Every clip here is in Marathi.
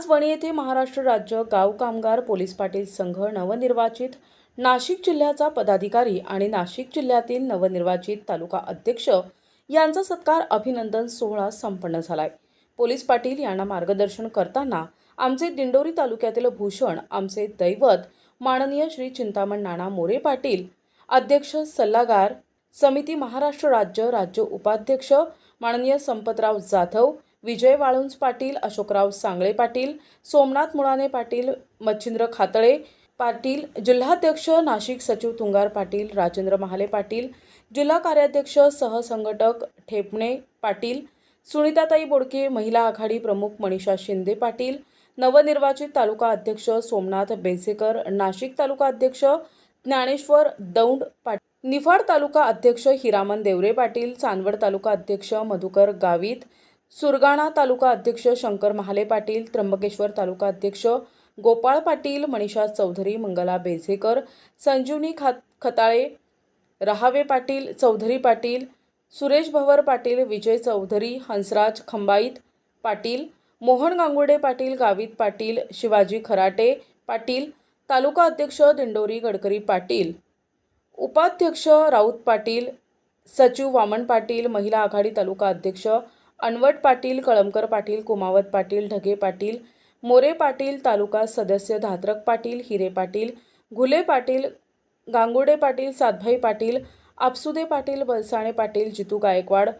आज वणी येथे महाराष्ट्र राज्य गाव कामगार पोलीस पाटील संघ नवनिर्वाचित नाशिक जिल्ह्याचा पदाधिकारी आणि नाशिक जिल्ह्यातील नवनिर्वाचित तालुका अध्यक्ष यांचा सत्कार अभिनंदन सोहळा संपन्न झालाय. पोलीस पाटील यांना मार्गदर्शन करताना आमचे दिंडोरी तालुक्यातील भूषण आमचे दैवत माननीय श्री चिंतामण नाना मोरे पाटील अध्यक्ष सल्लागार समिती महाराष्ट्र राज्य राज्य उपाध्यक्ष माननीय संपतराव जाधव विजय वाळुंज पाटील अशोकराव सांगळे पाटील सोमनाथ मुळाने पाटील मच्छिंद्र खातळे पाटील जिल्हाध्यक्ष नाशिक सचिव तुंगार पाटील राजेंद्र महाले पाटील जिल्हा कार्याध्यक्ष सहसंघटक ठेपणे पाटील सुनीताताई बोडके महिला आघाडी प्रमुख मनीषा शिंदे पाटील नवनिर्वाचित तालुका अध्यक्ष सोमनाथ बेसेकर नाशिक तालुका अध्यक्ष ज्ञानेश्वर दौंड पाटील निफाड तालुका अध्यक्ष हिरामन देवरे पाटील चांदवड तालुका अध्यक्ष मधुकर गावित सुरगाणा तालुका अध्यक्ष शंकर महाले पाटील त्र्यंबकेश्वर तालुका अध्यक्ष गोपाळ पाटील मनीषा चौधरी मंगला बेझेकर संजीवनी खात खताळे रहावे पाटील चौधरी पाटील सुरेश भवर पाटील विजय चौधरी हंसराज खंबाईत पाटील मोहन गांगुडे पाटील गावित पाटील शिवाजी खराटे पाटील तालुका अध्यक्ष दिंडोरी गडकरी पाटील उपाध्यक्ष राऊत पाटील सचिव वामन पाटील महिला आघाडी तालुका अध्यक्ष अनवट पाटील कळमकर पाटील कुमावत पाटील ढगे पाटील मोरे पाटील तालुका सदस्य धात्रक पाटील हिरे पाटील घुले पाटील गांगुडे पाटील सातभाई पाटील आपसुदे पाटील बलसाणे पाटील जितू गायकवाड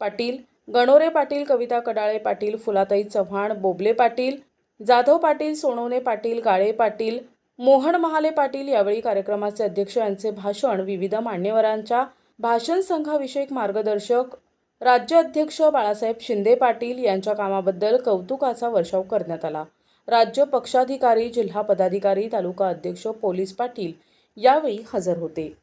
पाटील गणोरे पाटील कविता कडाळे पाटील फुलाताई चव्हाण बोबले पाटील जाधव पाटील सोनवणे पाटील गाळे पाटील मोहन महाले पाटील यावेळी कार्यक्रमाचे अध्यक्ष यांचे भाषण विविध मान्यवरांच्या भाषण संघाविषयक मार्गदर्शक राज्य अध्यक्ष बाळासाहेब शिंदे पाटील यांच्या कामाबद्दल कौतुकाचा वर्षाव करण्यात आला. राज्य पक्षाधिकारी जिल्हा पदाधिकारी तालुका अध्यक्ष पोलीस पाटील यावेळी हजर होते.